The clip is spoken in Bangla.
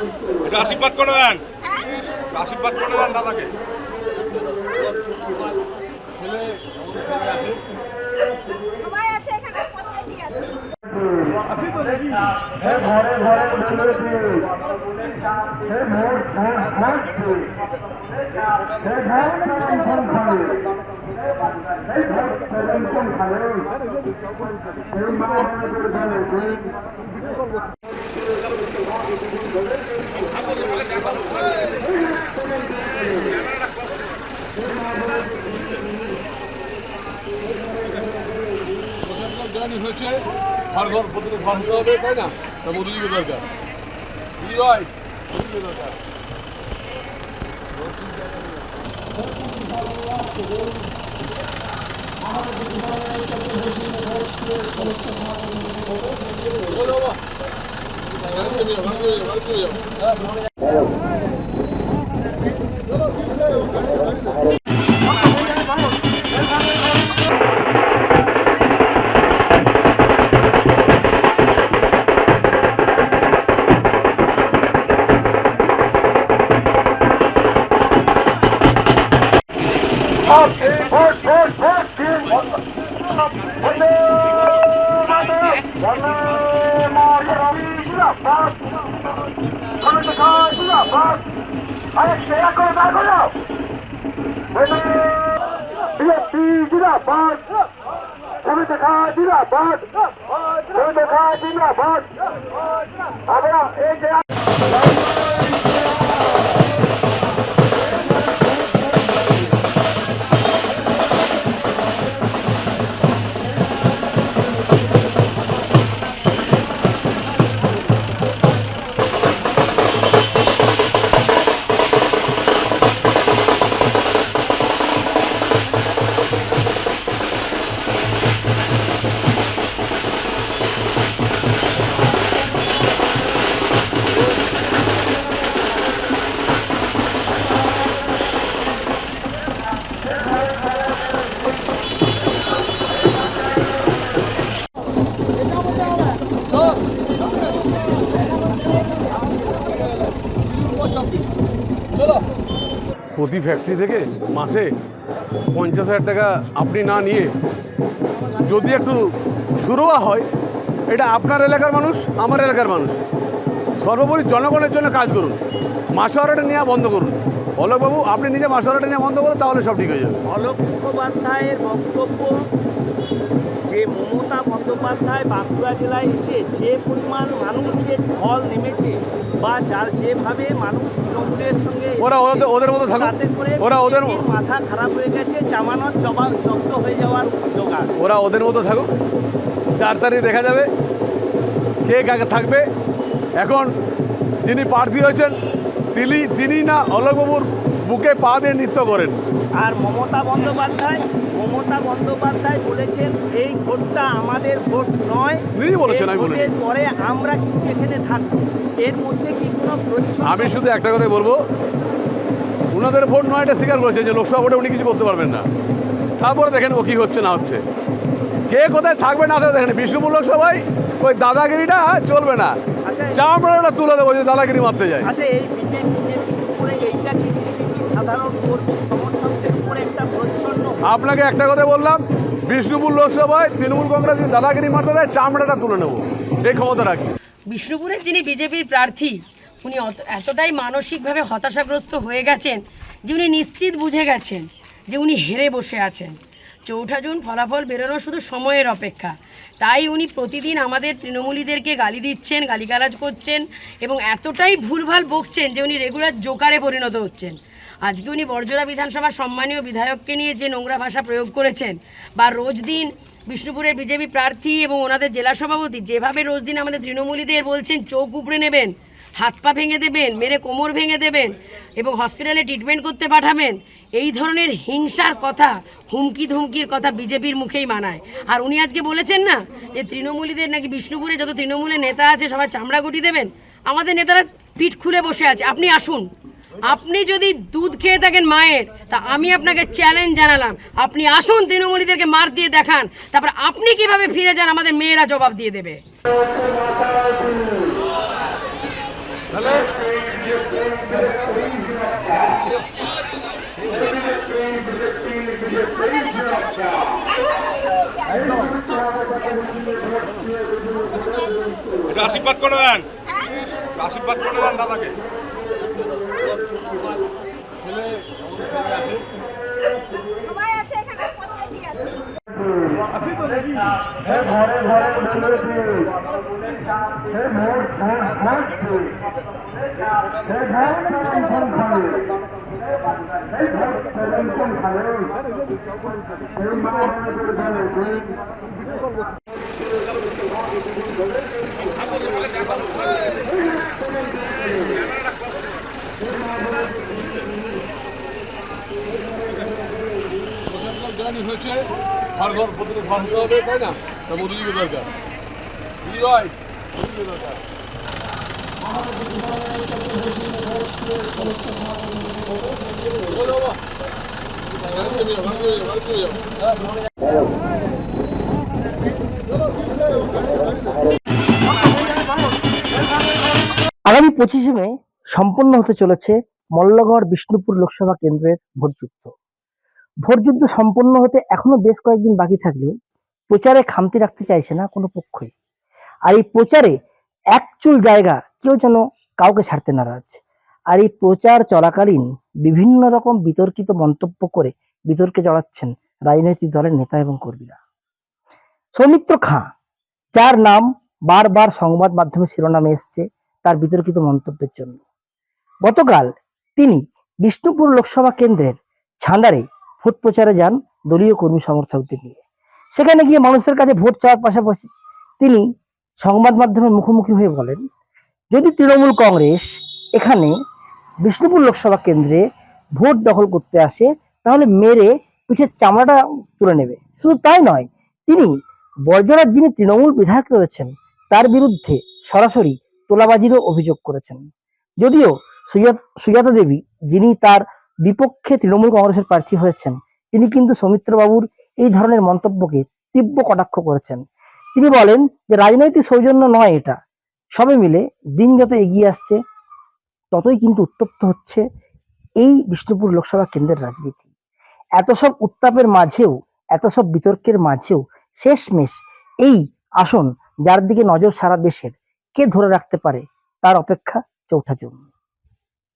একটু আশীর্বাদ করে দেন। আশীর্বাদ করে দেন দাদাকে। সবাই আছে এখানে প্রত্যেকই আছে। হে ঘরে ঘরে ঢুকেছে হে ভোট ভোট ভোট হে ভোট পেনশন খাবে হে ভোট পেনশন খাবে সেই মা আমাদের জানি হয়েছে ঘর ঘর প্রতিটা ঘর হতে হবে তাই না তা মোদীজিকে দরকার কি হয় মোদীজিকে দরকার চলো জিন্দাবাদ কমিটি খান জিন্দাবাদ কমিটি খান জিন্দাবাদ আমরা এই যে প্রতি ফ্যাক্টরি থেকে মাসে পঞ্চাশ হাজার টাকা আপনি না নিয়ে যদি একটু শুরুয়া হয়, এটা আপনার এলাকার মানুষ, আমার এলাকার মানুষ। সর্বোপরি জনগণের জন্য কাজ করুন। মাসোয়ারাটা নেওয়া বন্ধ করুন। অলোকবাবু আপনি নিজে মাসোয়ারাটা নেওয়া বন্ধ করুন, তাহলে সব ঠিক হয়ে যাবে। অলোক মুখোপাধ্যায়ের বক্তব্য যে মমতা বন্দ্যোপাধ্যায় বাঁকুড়া জেলায় এসে যে পরিমাণ মানুষের ঢল নেমেছে বা যার যেভাবে মানুষ তৃণমূলের সঙ্গে ওরা ওদের ওদের মতো তাতে করে ওরা ওদের মাথা খারাপ হয়ে গেছে জামানত জবাব জব্দ হয়ে যাওয়ার জোগাড়। ওরা ওদের মতো থাকুক। চার তারিখ দেখা যাবে। কে কাকে থাকবে? এখন যিনি প্রার্থী হয়েছেন তিনি তিনি না অলোকবাবুর বুকে পা দিয়ে নৃত্য করেন। আর মমতা বন্দ্যোপাধ্যায় মমতা বন্দ্যোপাধ্যায় বলেছেন এই ভোটটা আমাদের ভোট নয়। ভোটের পরে আমরা কিন্তু এখানে থাকব। এর মধ্যে কি কোনো আমি শুধু একটা কথাই বলব। ওনাদের ভোট নয় এটা স্বীকার করেছে যে লোকসভা ভোটে উনি কিছু করতে পারবেন না। তারপরে দেখেন ও কী হচ্ছে না হচ্ছে। কে কোথায় থাকবে না থাকবে দেখেন বিষ্ণুপুর লোকসভায় ওই দাদাগিরিটা চলবে না। আচ্ছা চামড়াটা তুলে দেবো যে দাদাগিরি মারতে যায়। আচ্ছা এই বিজেপি সাধারণ কর্মী সমর্থকদের উপরে একটা প্রচ্ছন্ন আপনাকে একটা কথা বললাম বিষ্ণুপুর লোকসভায় তৃণমূল কংগ্রেস যদি দাদাগিরি মারতে দেয় চামড়াটা তুলে নেব। এই ক্ষমতা রাখি। বিষ্ণুপুরের যিনি বিজেপির প্রার্থী উনি অত- এতটাই মানসিকভাবে হতাশাগ্রস্ত হয়ে গেছেন যে উনি নিশ্চিত বুঝে গেছেন যে উনি হেরে বসে আছেন। চৌঠা জুন ফলাফল বেরোনো শুধু সময়ের অপেক্ষা। তাই উনি প্রতিদিন আমাদের তৃণমূলীদেরকে গালি দিচ্ছেন গালিগালাজ করছেন এবং এতটাই ভুলভাল বকছেন যে উনি রেগুলার জোকারে পরিণত হচ্ছেন। আজকে উনি বর্জরা বিধানসভার সম্মানীয় বিধায়ককে নিয়ে যে নোংরা ভাষা প্রয়োগ করেছেন বা রোজ দিন বিষ্ণুপুরের বিজেপি প্রার্থী এবং ওনাদের জেলা সভাপতি যেভাবে রোজ দিন আমাদের তৃণমূলীদের বলছেন, চোখ উপড়ে নেবেন, হাত পা ভেঙে দেবেন, মেরে কোমর ভেঙে দেবেন এবং হসপিটালে ট্রিটমেন্ট করতে পাঠাবেন, এই ধরনের হিংসার কথা, হুমকি ধুমকির কথা বিজেপির মুখেই মানায়। আর উনি আজকে বলেছেন না যে তৃণমূলীদের নাকি বিষ্ণুপুরে যত তৃণমূলের নেতা আছে সবাই চামড়া গুটি দেবেন, আমাদের নেতারা পিঠ খুলে বসে আছে। আপনি আসুন। আপনি যদি দুধ খেয়ে থাকেন মায়ের, তা আমি আপনাকে চ্যালেঞ্জ জানালাম। আপনি আসুন তৃণমূলীদেরকে মার দিয়ে দেখান। তারপর আপনি কীভাবে ফিরে যান, আমাদের মেয়েরা জবাব দিয়ে দেবে। আশীর্বাদ করে দেন। আশীর্বাদ করে দেন দাদাকে সবাই আছে এখানে প্রত্যেকই আছে হে ঘরে ঘরে ঢুকেছি হে ভোট ভোট ভোট হে ভোট পেনশন খাবে হে ভোট পেনশন খাবে সেই মা আমাদের বলে সরকার জানি হয়েছে, ঘর ঘর প্রতিটা ঘর হতে হবে, তাই না? তা মোদিজিকে দরকার। দরকার। আগামী পঁচিশে মে সম্পন্ন হতে চলেছে মল্লগড় বিষ্ণুপুর লোকসভা কেন্দ্রের ভোটযুদ্ধ। ভোটযুদ্ধ সম্পন্ন হতে এখনও বেশ কয়েকদিন বাকি থাকলেও প্রচারে খামতি রাখতে চাইছে না কোনো পক্ষই। আর এই প্রচারে একচুল জায়গা কেউ যেন কাউকে ছাড়তে নারাজ। আর এই প্রচার চলাকালীন বিভিন্ন রকম বিতর্কিত মন্তব্য করে বিতর্কে জড়াচ্ছেন রাজনৈতিক দলের নেতা এবং কর্মীরা। সৌমিত্র খাঁ, যার নাম বারবার সংবাদ মাধ্যমে শিরোনামে এসছে তার বিতর্কিত মন্তব্যের জন্য। গতকাল তিনি বিষ্ণুপুর লোকসভা কেন্দ্রের ছান্ডারে ভোট প্রচারে যান দলীয় কর্মী সমর্থকদের নিয়ে। সেখানে গিয়ে মানুষের কাছে ভোট চাওয়ার পাশাপাশি তিনি সংবাদ মাধ্যমের মুখোমুখি হয়ে বলেন, যদি তৃণমূল কংগ্রেস এখানে বিষ্ণুপুর লোকসভা কেন্দ্রে ভোট দখল করতে আসে, তাহলে মেরে পিঠের চামড়াটা তুলে নেবে। শুধু তাই নয়, তিনি বর্জরার যিনি তৃণমূল বিধায়ক রয়েছেন, তার বিরুদ্ধে সরাসরি তোলাবাজিরও অভিযোগ করেছেন। যদিও সুজাতা দেবী যিনি তার বিপক্ষে তৃণমূল কংগ্রেসের প্রার্থী হয়েছেন। তিনি কিন্তু সৌমিত্রবাবুর এই ধরনের মন্তব্যকে তীব্র কটাক্ষ করেছেন। তিনি বলেন যে, রাজনৈতিক সৌজন্য নয় এটা। সবে মিলে দিন যত এগিয়ে আসছে, ততই কিন্তু উত্তপ্ত হচ্ছে এই বিষ্ণুপুর লোকসভা কেন্দ্রের রাজনীতি। এত সব উত্তাপের মাঝেও, এত সব বিতর্কের মাঝেও শেষমেশ এই আসন যার দিকে নজর সারা দেশের, কে ধরে রাখতে পারে তার অপেক্ষা চৌঠা জুন।